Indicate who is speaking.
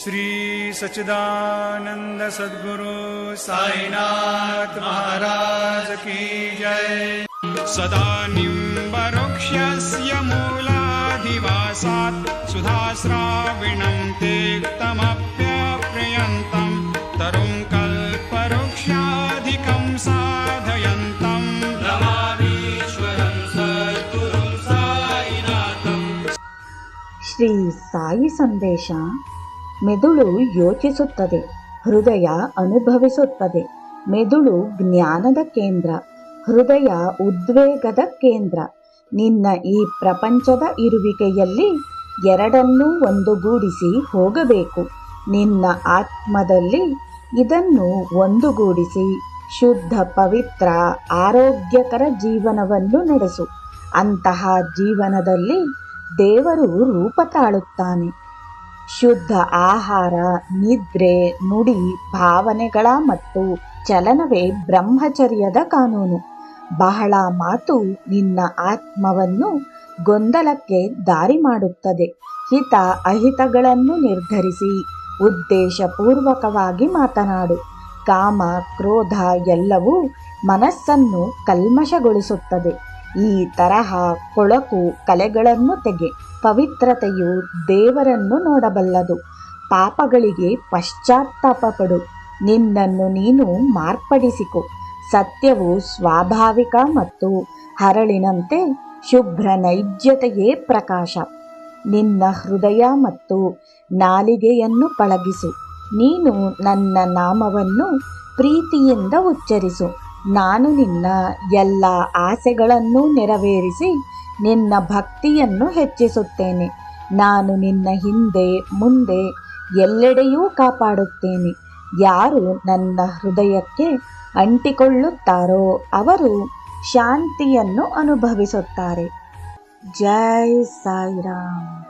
Speaker 1: श्रीसच्चिदानन्दसद्गुरु महाराज की जय। सदा निम्बरुक्षस्य मूलाधिवासात् सुधाश्राविणम् ते तमप्यप्रयन्तम् तरुम् कल्परोक्षाधिकम् साधयन्तम्
Speaker 2: श्री साई सन्देशा ಮೆದುಳು ಯೋಚಿಸುತ್ತದೆ, ಹೃದಯ ಅನುಭವಿಸುತ್ತದೆ. ಮೆದುಳು ಜ್ಞಾನದ ಕೇಂದ್ರ, ಹೃದಯ ಉದ್ವೇಗದ ಕೇಂದ್ರ. ನಿನ್ನ ಈ ಪ್ರಪಂಚದ ಇರುವಿಕೆಯಲ್ಲಿ ಎರಡನ್ನೂ ಒಂದುಗೂಡಿಸಿ ಹೋಗಬೇಕು. ನಿನ್ನ ಆತ್ಮದಲ್ಲಿ ಇದನ್ನು ಒಂದುಗೂಡಿಸಿ, ಶುದ್ಧ, ಪವಿತ್ರ, ಆರೋಗ್ಯಕರ ಜೀವನವನ್ನು ನಡೆಸು. ಅಂತಹ ಜೀವನದಲ್ಲಿ ದೇವರು ರೂಪ ತಾಳುತ್ತಾನೆ. ಶುದ್ಧ ಆಹಾರ, ನಿದ್ರೆ, ನುಡಿ, ಭಾವನೆಗಳ ಮತ್ತು ಚಲನವೇ ಬ್ರಹ್ಮಚರ್ಯದ ಕಾನೂನು. ಬಹಳ ಮಾತು ನಿನ್ನ ಆತ್ಮವನ್ನು ಗೊಂದಲಕ್ಕೆ ದಾರಿ ಮಾಡುತ್ತದೆ. ಹಿತ ಅಹಿತಗಳನ್ನು ನಿರ್ಧರಿಸಿ, ಉದ್ದೇಶಪೂರ್ವಕವಾಗಿ ಮಾತನಾಡು. ಕಾಮ, ಕ್ರೋಧ ಎಲ್ಲವೂ ಮನಸ್ಸನ್ನು ಕಲ್ಮಶಗೊಳಿಸುತ್ತದೆ. ಈ ತರಹ ಕೊಳಕು ಕಲೆಗಳನ್ನು ತೆಗೆ. ಪವಿತ್ರತೆಯು ದೇವರನ್ನು ನೋಡಬಲ್ಲದು. ಪಾಪಗಳಿಗೆ ಪಶ್ಚಾತ್ತಾಪ ಪಡು ನಿನ್ನನ್ನು ನೀನು ಮಾರ್ಪಡಿಸಿಕೊ. ಸತ್ಯವು ಸ್ವಾಭಾವಿಕ ಮತ್ತು ಹರಳಿನಂತೆ ಶುಭ್ರ ನೈಜ್ಯತೆಯೇ ಪ್ರಕಾಶ. ನಿನ್ನ ಹೃದಯ ಮತ್ತು ನಾಲಿಗೆಯನ್ನು ಪಳಗಿಸು. ನೀನು ನನ್ನ ನಾಮವನ್ನು ಪ್ರೀತಿಯಿಂದ ಉಚ್ಚರಿಸು. ನಾನು ನಿನ್ನ ಎಲ್ಲ ಆಸೆಗಳನ್ನು ನೆರವೇರಿಸಿ ನಿನ್ನ ಭಕ್ತಿಯನ್ನು ಹೆಚ್ಚಿಸುತ್ತೇನೆ. ನಾನು ನಿನ್ನ ಹಿಂದೆ, ಮುಂದೆ ಎಲ್ಲೆಡೆಯೂ ಕಾಪಾಡುತ್ತೇನೆ. ಯಾರು ನನ್ನ ಹೃದಯಕ್ಕೆ ಅಂಟಿಕೊಳ್ಳುತ್ತಾರೋ ಅವರು ಶಾಂತಿಯನ್ನು ಅನುಭವಿಸುತ್ತಾರೆ. ಜೈ ಸಾಯಿರಾಮ್.